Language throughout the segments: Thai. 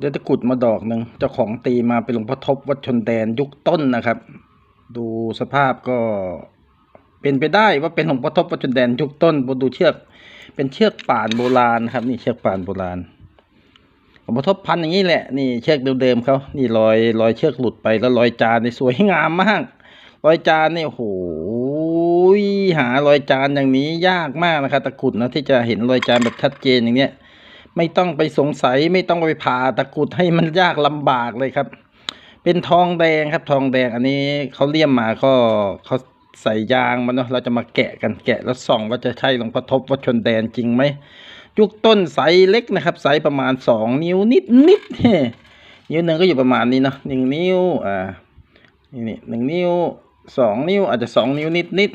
ได้ตะกรุดมาดอกหนึ่งเจ้าของตีมาเป็นหลวงพ่อทบวัดชนแดนยุคต้นนะครับ ดูสภาพก็เป็นไปได้ว่าเป็นหลวงพ่อทบวัดชนแดนยุคต้นบนดูเชือก เป็นเชือกป่านโบราณครับ นี่เชือกป่านโบราณหลวงพ่อทบพันอย่างนี้แหละนี่เชือกเดิมๆเขานี่รอยรอยเชือกหลุดไปแล้วรอยจานนี่สวยงามมากรอยจานนี่โอ้โหหารอยจานอย่างนี้ยากมากนะครับตะกรุดนะที่จะเห็นรอยจานแบบชัดเจนอย่างเนี้ย ไม่ต้องไปสงสัยไม่ต้องไปผ่าตะกุดให้มันยากลำบากเลยครับ เป็นทองแดงครับ ทองแดงอันนี้เขาเลี่ยมมาก็เขาใส่ยางมันเนาะเราจะมาแกะกันแกะแล้วส่องว่าจะใช่หลวงพ่อทบวัดชนแดนจริงไหมยุคต้นไซส์เล็กนะครับไซส์ประมาณสองนิ้วนิดนิดเฮ้นิ้วหนึ่งก็อยู่ประมาณนี้เนาะหนึ่งนิ้วอ่านี่หนึ่งนิ้วสองนิ้วอาจจะสองนิ้วนิดนิด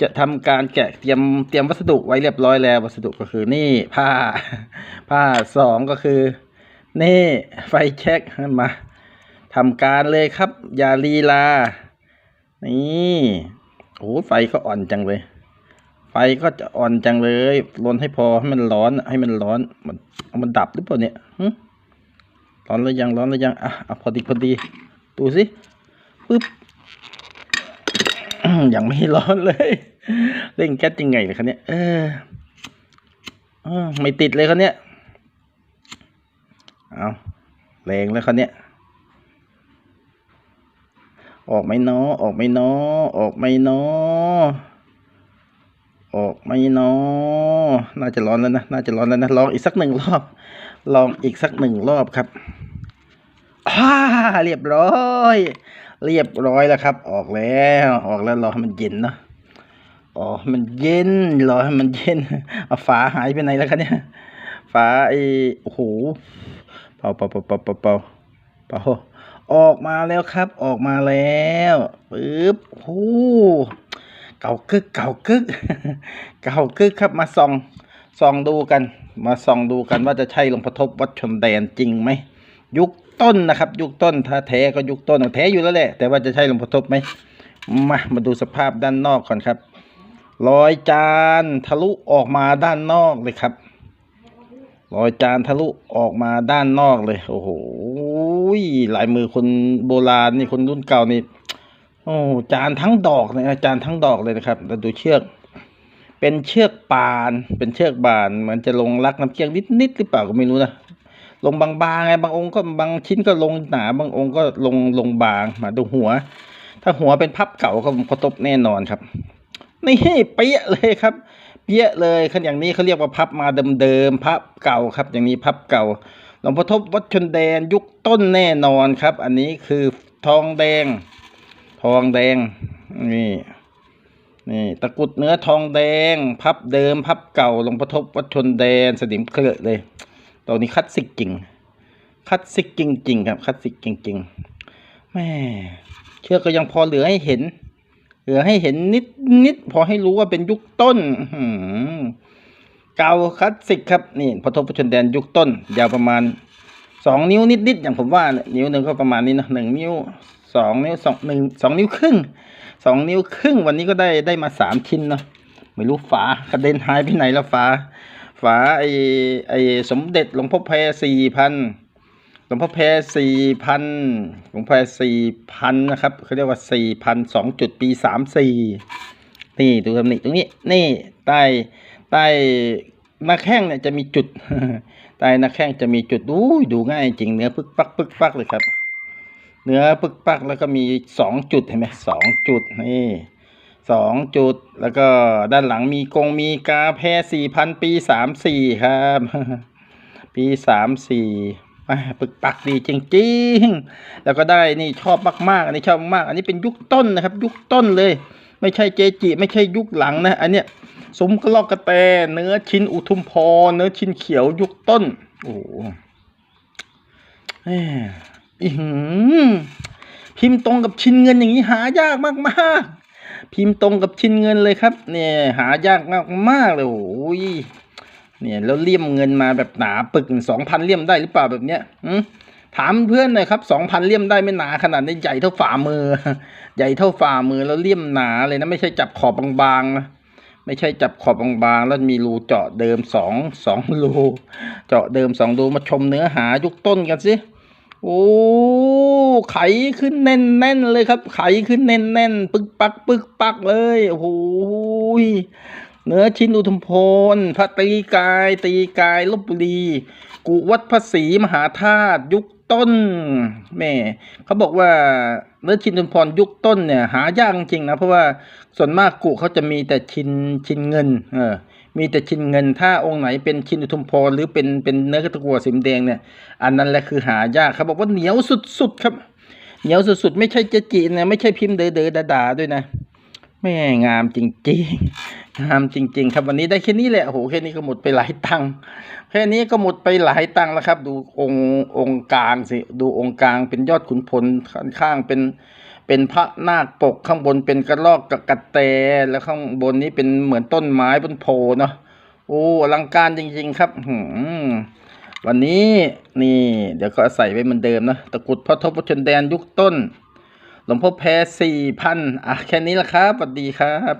จะทำการแกะเตรียมเตรียมวัสดุไว้เรียบร้อยแล้ว วัสดุก็คือนี่ผ้า ผ้าสองก็คือ นี่ไฟแช็กมาทำการเลยครับ อย่าลีลา นี่โอ้ไฟก็อ่อนจังเลย ไฟก็จะอ่อนจังเลยลนให้พอให้มันร้อน ให้มันร้อน มันเอามันดับหรือเปล่าเนี่ยร้อนหรือยังร้อนหรือยังอะเอาพอดีพอดี ดูสิปึ๊บ ยังไม่ร้อนเลยเร่งแก๊สยังไงเลยคันเนี้ยเออเอไม่ติดเลยคันเนี้ยเอาแรงแล้วคันเนี้ยออกไหม่นอออกไหม่นอออกไหม่นอออกไหม่นอน่าจะร้อนแล้วนะน่าจะร้อนแล้วนะลองอีกสักหนึ่งรอบ ลองอีกสักหนึ่งรอบครับ อ่าเรียบร้อย เรียบร้อยแล้วครับ ออกแล้วออกแล้วรอให้มันเย็นเนาะอ๋อให้มันเย็นรอให้มันเย็นเอาฝาหายไปไหนแล้วคะเนี่ยฝาไอ้โอ้โหเป่าเป่าเป่าเป่าเป่าเป่าเป่าออกมาแล้วครับ ออกมาแล้วปึ๊บโอ้โหเก่ากึกเก่ากึกเก่ากึกครับมาส่องส่องดูกัน มาส่องดูกันว่าจะใช่หลวงพ่อทบวัดชนแดนจริงไหมยุค ต้นนะครับ ยุคต้นถ้าแท้ก็ยุคต้นแท้อยู่แล้วแหละแต่ว่าจะใช่หลวงพ่อทบไหมมามาดูสภาพด้านนอกก่อนครับรอยจานทะลุออกมาด้านนอกเลยครับรอยจานทะลุออกมาด้านนอกเลย โอ้โหลายมือคนโบราณนี่คนรุ่นเก่านี่โอ้จานทั้งดอกเลยนะจานทั้งดอกเลยนะครับแล้วดูเชือก เป็นเชือกปาน เป็นเชือกบานเหมือนจะลงรักน้ำเชือกนิดๆหรือเปล่าก็ไม่รู้นะ ลงบางๆไงบางองค์ก็บางชิ้นก็ลงหนาบางองค์ก็ลงลงบางมาดูหัว ถ้าหัวเป็นพับเก่าก็พอตบแน่นอนครับนี่เปี้ยเลยครับ เปี้ยเลยคันอย่างนี้เขาเรียกว่าพับมาเดิมๆพับเก่าครับ อย่างนี้พับเก่าหลวงพ่อทบวัดชนแดนยุคต้นแน่นอนครับ อันนี้คือทองแดง ทองแดงนี่นี่ตะกุดเนื้อทองแดง พับเดิม พับเก่าหลวงพ่อทบวัดชนแดนสนิมเคลือเลย ตัวนี้คลาสสิกจริงคลาสสิกจริง ๆ ครับคลาสสิกจริง ๆ แม่ เชือกก็ยังพอเหลือให้เห็น เหลือให้เห็นนิดนิดพอให้รู้ว่าเป็นยุคต้นหือเก่าคลาสสิกครับ นี่พอทบชนแดนยุคต้น ยาวประมาณสองนิ้วนิดๆอย่างผมว่านี่นิ้วหนึ่งก็ประมาณนี้นะหนึ่งนิ้วสองนิ้วสองหนึ่งสองนิ้วครึ่งสองนิ้วครึ่ง วันนี้ก็ได้ได้มาสามชิ้นเนาะไม่รู้ฝากระเด็นหายไปไหนแล้วฝา ฝาไอไอสมเด็จหลวงพ่อแพรสี่พันหลวงพ่อแพรสี่พันหลวงพ่อแพรสี่พันนะครับเขาเรียกว่าสี่พันสองจุดปีสามสี่นี่ดูตำหนิตรงนี้นี่ใต้ใต้หน้าแข้งเนี่ยจะมีจุดใต้หน้าแข้งจะมีจุดดูดูง่ายจริงเนื้อปึกปักปึกปักเลยครับ เนื้อปึกปักแล้วก็มีสองจุดเห็นไหมสองจุดนี่ สองจุด แล้วก็ด้านหลังมีกงมีกาแพสี่พันปีสามสี่ครับ ปีสามสี่ปึกปักดีจริงๆ แล้วก็ได้นี่ชอบมากๆ อันนี้ชอบมาก อันนี้เป็นยุคต้นนะครับ ยุคต้นเลย ไม่ใช่เจจิ ไม่ใช่ยุคหลังนะ อันเนี้ยสมกระลอกกระแต เนื้อชิ้นอุทุมพร เนื้อชิ้นเขียวยุคต้น โอ้โหแหม่อื้อหือพิมพ์ตรงกับชิ้นเงินอย่างนี้หายากมากๆ พิมพ์ตรงกับชิ้นเงินเลยครับ เนี่ยหายากมากมากเลยโอ้ยเนี่ยแล้วเลี่ยมเงินมาแบบหนาปึกสองพันเลี่ยมได้หรือเปล่าแบบเนี้ยหืมถามเพื่อนหน่อยครับสองพันเลี่ยมได้ไม่หนาขนาดนี้ใหญ่เท่าฝ่ามือ ใหญ่เท่าฝ่ามือแล้วเลี่ยมหนาเลยนะไม่ใช่จับขอบบางๆนะไม่ใช่จับขอบบางๆ แล้วมีรูเจาะเดิมสองสองรูเจาะเดิมสองรูมาชมเนื้อหายุคต้นกันสิโอ้ ไขขึ้นแน่นแน่นเลยครับ ไขขึ้นแน่นแน่นปึกปักปึกปักเลยโอ้โหเนื้อชิ้นอุทุมพลพระตรีกายตรีกายลบบุรีกุวัดพระศรีมหาธาตุยุคต้นแม่เขาบอกว่าเนื้อชินทุนพรยุคต้นเนี่ยหายากจริงนะเพราะว่าส่วนมากกุเขาจะมีแต่ชินชินเงิน เออ มีแต่ชิ้นเงิน ถ้าองค์ไหนเป็นชิ้นอุทุมพรหรือเป็นเป็นเนื้อกระตะกัวสีแดงเนี่ย อันนั้นแหละคือหายากเขาบอกว่าเหนียวสุดๆครับ เหนียวสุดๆ ไม่ใช่เจจีนะไม่ใช่พิมพ์เด๋อด๋อดาดาๆด้วยนะแม่งามจริงๆ งามจริง ๆ ครับวันนี้ได้แค่นี้แหละโอ้โหแค่นี้ก็หมดไปหลายตังค์แค่นี้ก็หมดไปหลายตังค์แล้วครับ ดูองค์องค์กลางสิดูองค์กลางเป็นยอดขุนพลข้างๆเป็น เป็นพระนาคปกข้างบนเป็นกระรอกกับกระแตแล้วข้างบนนี้เป็นเหมือนต้นไม้บนโพเนาะโอ้อลังการจริง ๆ ครับหืมวันนี้นี่ เดี๋ยวก็ใส่ไว้เหมือนเดิมนะตะกุดพระทบชนแดนยุคต้น หลวงพ่อแพ้สี่พันอะแค่นี้ละครับสวัสดีครับ